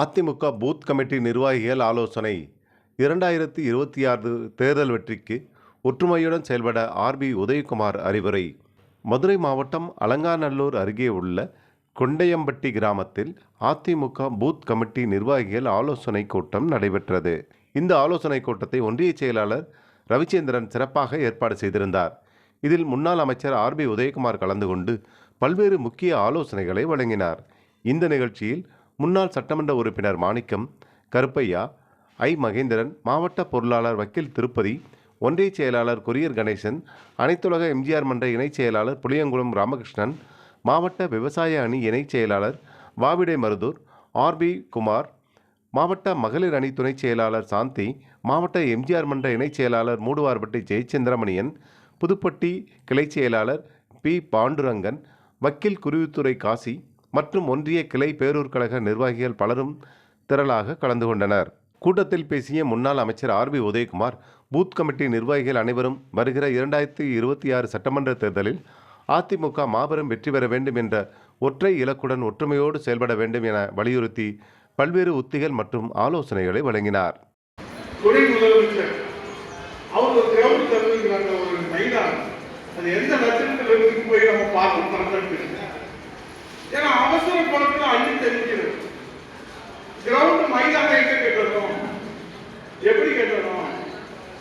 AIADMK booth committee நிர்வாகிகள் ஆலோசனை. இரண்டாயிரத்தி இருபத்தி ஆறு தேர்தல் வெற்றிக்கு ஒற்றுமையுடன் செயல்பட ஆர்பி உதயகுமார் அறிவுரை. மதுரை மாவட்டம் அலங்காநல்லூர் அருகே உள்ள கொண்டையம்பட்டி கிராமத்தில் அதிமுக பூத் கமிட்டி நிர்வாகிகள் ஆலோசனை கூட்டம் நடைபெற்றது. இந்த ஆலோசனை கூட்டத்தை ஒன்றிய செயலாளர் ரவிச்சந்திரன் சிறப்பாக ஏற்பாடு செய்திருந்தார். இதில் முன்னாள் அமைச்சர் ஆர்பி உதயகுமார் கலந்து கொண்டு பல்வேறு முக்கிய ஆலோசனைகளை வழங்கினார். இந்த நிகழ்ச்சியில் முன்னாள் சட்டமன்ற உறுப்பினர் மாணிக்கம் கருப்பையா ஐ. மகேந்திரன் மாவட்ட பொருளாளர் வக்கீல் திருப்பதி ஒன்றிய செயலாளர் கொரியர் கணேசன் அனைத்துலக எம்ஜிஆர் மன்ற இணைச் செயலாளர் புளியங்குளம் ராமகிருஷ்ணன் மாவட்ட விவசாய அணி இணைச் செயலாளர் வாவிடை மருதூர் ஆர்பி குமார் மாவட்ட மகளிர் அணி துணைச் செயலாளர் சாந்தி மாவட்ட எம்ஜிஆர் மன்ற இணைச் செயலாளர் மூடுவார்பட்டி ஜெயச்சந்திரமணியன் புதுப்பட்டி கிளைச் செயலாளர் பி. பாண்டுரங்கன் வக்கீல் குருவித்துறை காசி மற்றும் ஒன்றிய கிளை பேரூர் கழக நிர்வாகிகள் பலரும் திரளாக கலந்து கொண்டனர். கூட்டத்தில் பேசிய முன்னாள் அமைச்சர் ஆர்பி உதயகுமார் பூத் கமிட்டி நிர்வாகிகள் அனைவரும் வருகிற இரண்டாயிரத்தி இருபத்தி ஆறு சட்டமன்ற தேர்தலில் அதிமுக மாபெரும் வெற்றி பெற வேண்டும் என்ற ஒற்றை இலக்குடன் ஒற்றுமையோடு செயல்பட வேண்டும் என வலியுறுத்தி பல்வேறு உத்திகள் மற்றும் ஆலோசனைகளை வழங்கினார். அது எந்த நட்சத்திரத்தில் போய் நம்ம பார்த்து ஏன்னா அவசர பணத்தில் அள்ளி தெரிஞ்சிடும் கிரவுண்ட் மைதானம் எங்க கட்டணும் எப்படி கட்டணும்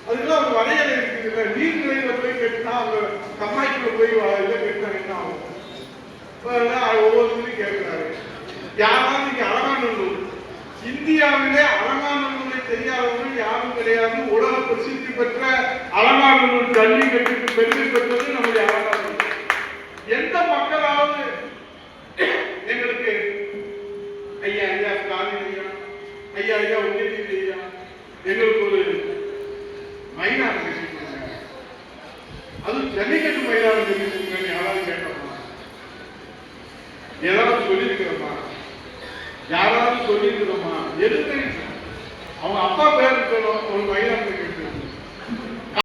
அதுக்கெல்லாம் ஒரு வரையறை இருக்குது இல்லை நீர்நிலையில போய் கட்டினா அவங்க கம்மாய்க்குள்ள போய் இதை கட்டினா என்ன ஆகும்? இப்ப எல்லாம் கேட்கிறாரு யாராவது இங்க அலங்காநல்லூர் இந்தியாவிலே அலங்காநல்லூரை தெரியாதவர்கள் யாரும் கிடையாது. உலக பிரசித்தி பெற்ற அலங்காநல்லூர் ஜல்லிக்கட்டுக்கு பெற்று பெற்றது நம்முடைய அலங்காநல்லூர் எந்த மக்களாவது எங்களுக்கு ஐயா ஐயா ஸ்டாலின் ஐயா ஐயா ஐயா உதயநிதி ஐயா எங்களுக்கு ஒரு மைனார் அது ஜல்லிக்கட்டு மைனார் யாராவது கேட்டோமா? ஏதாவது சொல்லியிருக்கிறோமா? யாராவது சொல்லியிருக்கிறோமா? எதுக்கு